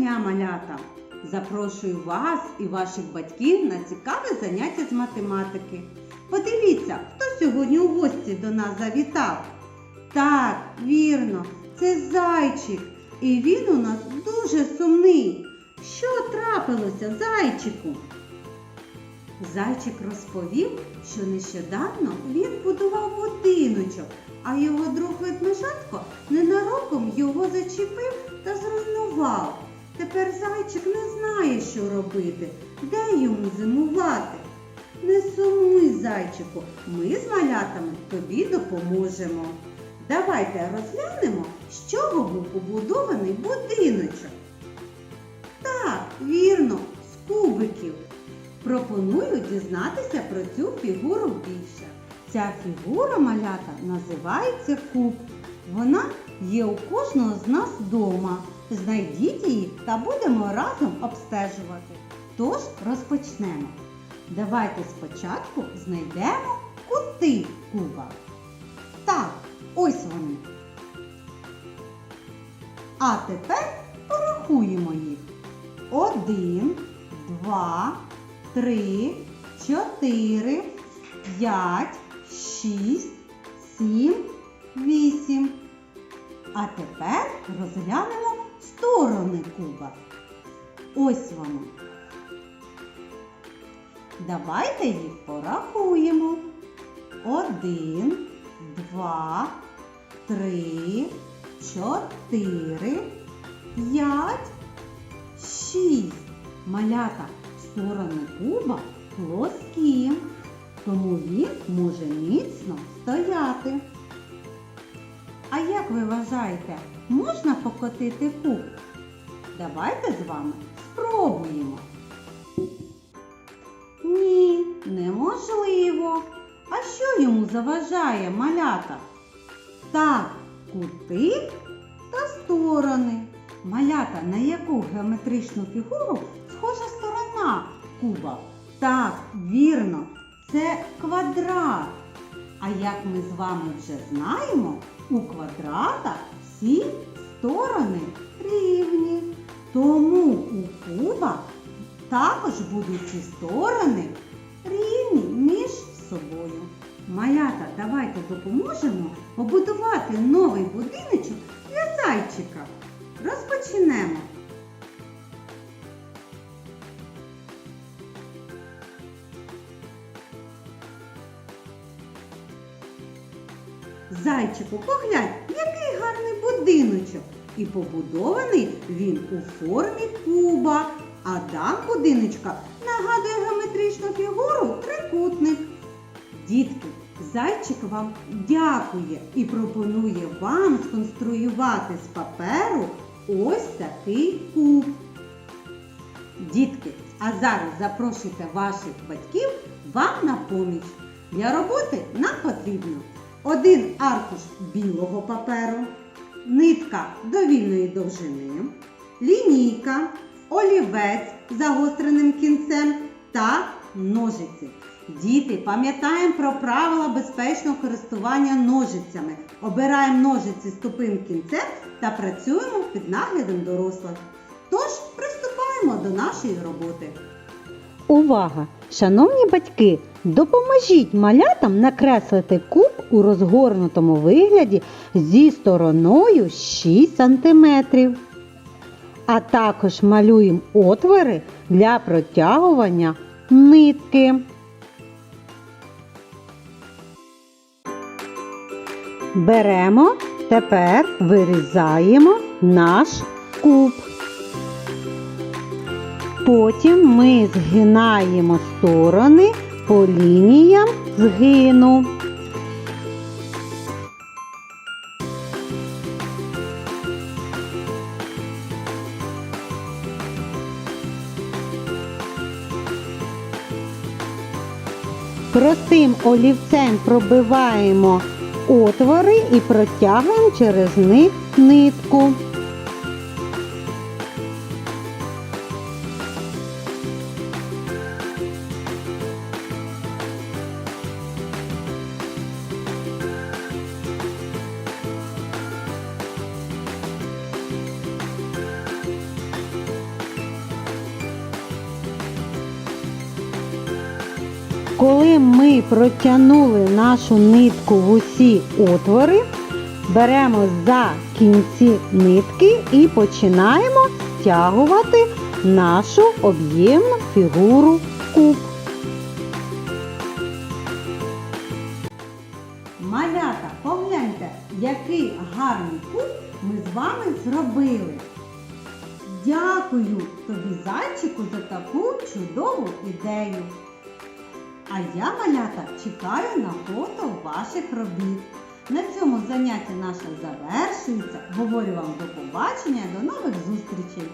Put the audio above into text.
дня, малята! Запрошую вас і ваших батьків на цікаве заняття з математики. Подивіться, хто сьогодні у гості до нас завітав. Так, вірно, це зайчик. І він у нас дуже сумний. Що трапилося зайчику? Зайчик розповів, що нещодавно він будував будиночок, а його друг ведмежатко ненароком його зачепив та зруйнував. Тепер зайчик не знає, що робити, де йому зимувати. Не сумуй, зайчику, ми з малятами тобі допоможемо. Давайте розглянемо, з чого був побудований будиночок. Так, вірно, з кубиків. Пропоную дізнатися про цю фігуру більше. Ця фігура малята називається куб. Вона є у кожного з нас вдома. Знайдіть її та будемо разом обстежувати. Тож розпочнемо. Давайте спочатку знайдемо кути куба. Так, ось вони. А тепер порахуємо їх. Один, два, три, чотири, п'ять, шість, сім, вісім. А тепер розглянемо сторони куба. Ось вони. Давайте їх порахуємо. Один, два, три, чотири, п'ять, шість. Малята сторони куба плоскі, тому він може міцно стояти. А як ви вважаєте, можна покотити куб? Давайте з вами спробуємо. Ні, неможливо. А що йому заважає малята? Так, кути та сторони. Малята, на яку геометричну фігуру схожа сторона куба? Так, вірно, це квадрат. А як ми з вами вже знаємо, у квадрата всі сторони рівні. Тому у куба також будуть ці сторони рівні між собою. Малята, давайте допоможемо побудувати новий будиночок для зайчика. Розпочнемо. Зайчику, поглянь, який гарний будиночок. І побудований він у формі куба, а дам будиночка нагадує геометричну фігуру трикутник. Дітки, зайчик вам дякує і пропонує вам сконструювати з паперу ось такий куб. Дітки, а зараз запрошуйте ваших батьків вам на поміч. Для роботи нам потрібно один аркуш білого паперу, нитка довільної довжини, лінійка, олівець з загостреним кінцем та ножиці. Діти, пам'ятаємо про правила безпечного користування ножицями. Обираємо ножиці з тупим кінцем та працюємо під наглядом дорослих. Тож приступаємо до нашої роботи. Увага! Шановні батьки, допоможіть малятам накреслити куб у розгорнутому вигляді зі стороною 6 см. А також малюємо отвори для протягування нитки. Беремо, тепер вирізаємо наш куб. Потім ми згинаємо сторони по лініям згину. Простим олівцем пробиваємо отвори і протягуємо через них нитку. Коли ми протягнули нашу нитку в усі отвори, беремо за кінці нитки і починаємо стягувати нашу об'ємну фігуру куб. Малята, погляньте, який гарний куб ми з вами зробили. Дякую тобі, зайчику, за таку чудову ідею. А я, малята, чекаю на фото ваших робіт. На цьому заняття наше завершується. Говорю вам до побачення, до нових зустрічей!